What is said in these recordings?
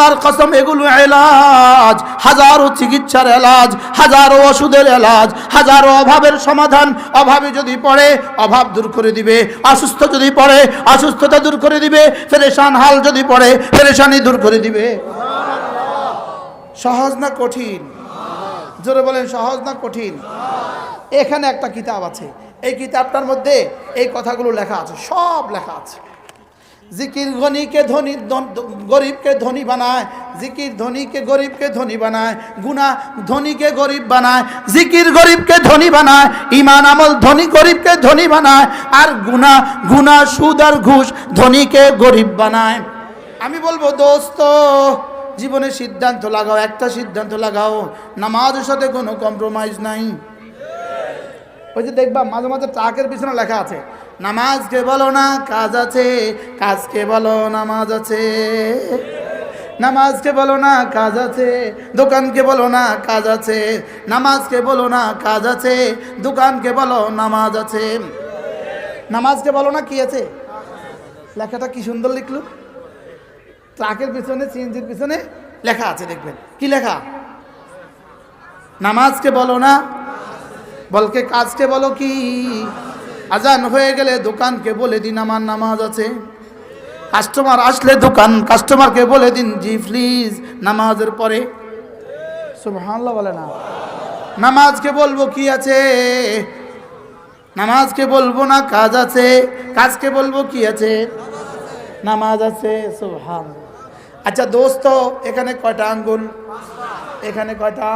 আল্লাহর কসম, এগুলো এলাজ। হাজারো চিকিৎসার এলাজ, হাজারো ওষুধের এলাজ, হাজারো অভাবের সমাধান। অভাবে যদি পড়ে, অভাব দূর করে দিবে। অসুস্থ যদি পড়ে, অসুস্থতা দূর করে দিবে। ফেরেশান হাল যদি পড়ে ফেরেশানি দূর করে দিবে। সহজ না কঠিন? জোরে বলেন, সহজ না কঠিন? এখানে একটা কিতাব আছে। এই কিতাবটার মধ্যে এই কথাগুলো লেখা আছে, সব লেখা আছে। জিকির ধনী ধন- গরিবকে ধনী বানায়, জিকির ধনীকে গরিবকে ধনী বানায় গুণা ধনীকে গরিব বানায়, জিকির গরিবকে ধনী বানায় ইমান আমল ধনী গরিবকে ধনী বানায়, আর গুণা গুণা সুদ আর ঘুষ ধনীকে গরিব বানায়। আমি বলব, দোস্ত, জীবনে সিদ্ধান্ত লাগাও, একটা সিদ্ধান্ত লাগাও, নামাজের সাথে কোনো কম্প্রোমাইজ নাই। ওই যে দেখবা, মাঝে মাঝে ট্রাকের পিছনে লেখা আছে নামাজকে বলো না, কাজ আছে কাজকে বলো, নামাজ আছে। নামাজকে বলো না, কাজ আছে দোকানকে বলো না, কাজ আছে। নামাজকে বলো না, কাজ আছে দোকানকে বলো, নামাজ আছে। নামাজকে বলো না, কি আছে? লেখাটা কি সুন্দর লিখলো? ট্রাকের পিছনে, সিএনজির পিছনে লেখা আছে, দেখবেন। কি লেখা? নামাজকে বলো না, বলকে কাজকে বলো কি? আজান হয়ে গেলে দোকানকে বলে দিন, আমার নামাজ আছে। কাস্টমার আসলে দোকান কাস্টমারকে বলে দিন, জি প্লিজ নামাজের পরে। বলে না। নামাজকে বলব কি আছে? নামাজকে বলব না, কাজ আছে। কাজকে বলব কি আছে? নামাজ আছে সুবহান আচ্ছা দোস্ত, এখানে কয়টা আঙ্গুল? এখানে কয়টা?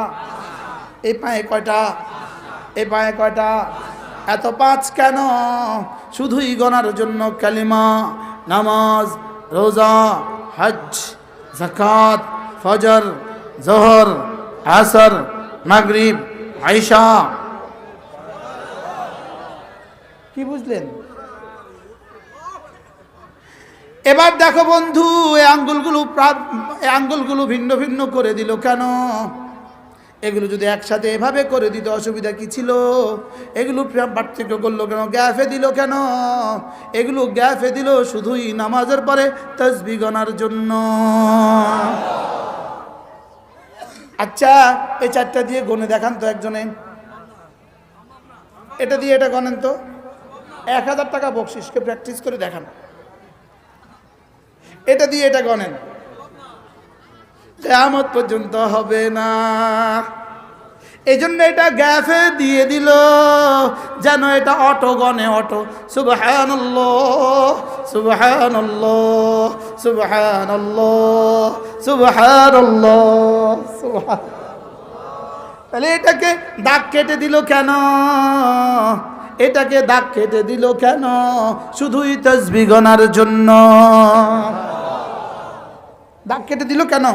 এই পায়ে কয়টা? এই পায়ে কয়টা? এত পাঁচ কেন? শুধুই গনার জন্য কালিমা, নামাজ, রোজা হজ জাকাত ফজর, জোহর, আসর, মাগরিব আয়শা কি বুঝলেন? এবার দেখো বন্ধু এই আঙ্গুলগুলো এই আঙ্গুলগুলো ভিন্ন ভিন্ন করে দিল কেন? এগুলো যদি একসাথে এভাবে করে দিতে অসুবিধা কি ছিল? এগুলো পার্থক্য করল কেন? গ্যাফে দিল কেন? এগুলো গ্যাফে দিল শুধুই নামাজের পরে তসবি গনার জন্য। আচ্ছা এই চারটা দিয়ে গনে দেখান তো একজনে। এটা দিয়ে এটা গনেন তো। এক হাজার টাকা বকশিসকে প্র্যাকটিস করে দেখান। এটা দিয়ে এটা গনেন কেয়ামত পর্যন্ত হবে না। এই জন্য এটা গ্যাফে দিয়ে দিল, যেন এটা অটো। গনে অটো সুবহান সুবহান সুবহান সুবহান তাহলে এটাকে দাগ কেটে দিল কেন? এটাকে দাগ কেটে দিল কেন? শুধুই তসবি গনার জন্য। দাগ কেটে দিল কেন?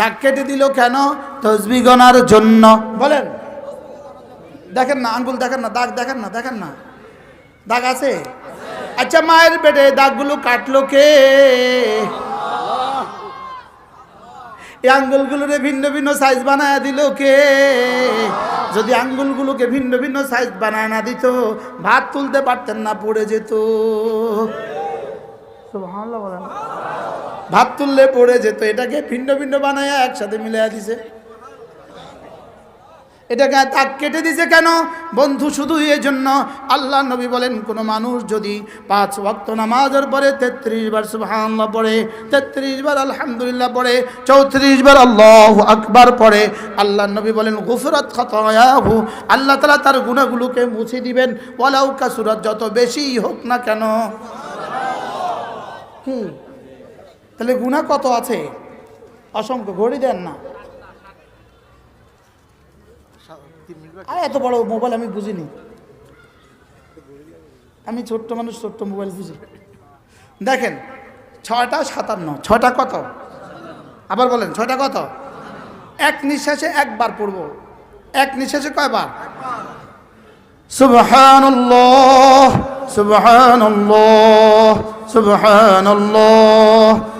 দাগ কেটে দিল কেন? তসবি গনার জন্য। বলেন। দেখেন না, আঙ্গুল দেখেন না, দাগ দেখেন না দেখেন না। দাগ আছে? আচ্ছা মায়ের পেটে দাগগুলো কাটলো কে? এই আঙ্গুলগুলোরে ভিন্ন ভিন্ন সাইজ বানায় দিল কে? যদি আঙ্গুলগুলোকে ভিন্ন ভিন্ন সাইজ বানায় না দিত, ভাত তুলতে পারতেন না, পড়ে যেত। বলেন। ভাত তুললে পড়ে যেত, এটাকে ভিন্ন ভিন্ন বানায় একসাথে মিলাই দিছে। এটাকে তাক কেটে দিছে কেন? বন্ধু শুধু এই জন্য আল্লাহ নবী বলেন, কোনো মানুষ যদি পাঁচ ওয়াক্ত নামাজের পরে তেত্রিশ বার সুবহানাল্লাহ পড়ে, তেত্রিশ বার আলহামদুলিল্লাহ পড়ে, চৌত্রিশ বার আল্লাহ আকবার পড়ে আল্লাহ নবী বলেন, গুফরত খতয়াহু। আল্লাহ তালা তার গুণাগুলোকে মুছে দিবেন। ওয়ালাউ কাসুরত, যত বেশি হোক না কেন। কি তাহলে গুণা কত আছে? অসংখ্য, ঘড়ি দেন না। আর, এত বড় মোবাইল আমি বুঝিনি। আমি ছোট্ট মানুষ, ছোট্ট মোবাইল বুঝি। দেখেন, ছয়টা সাতান্ন, ছয়টা কত? আবার বলেন, ছয়টা কত? এক নিঃশ্বাসে একবার পড়ব। এক নিঃশ্বাসে কয়বার? সুবহানাল্লাহ সুবহানাল্লাহ সুবহানাল্লাহ।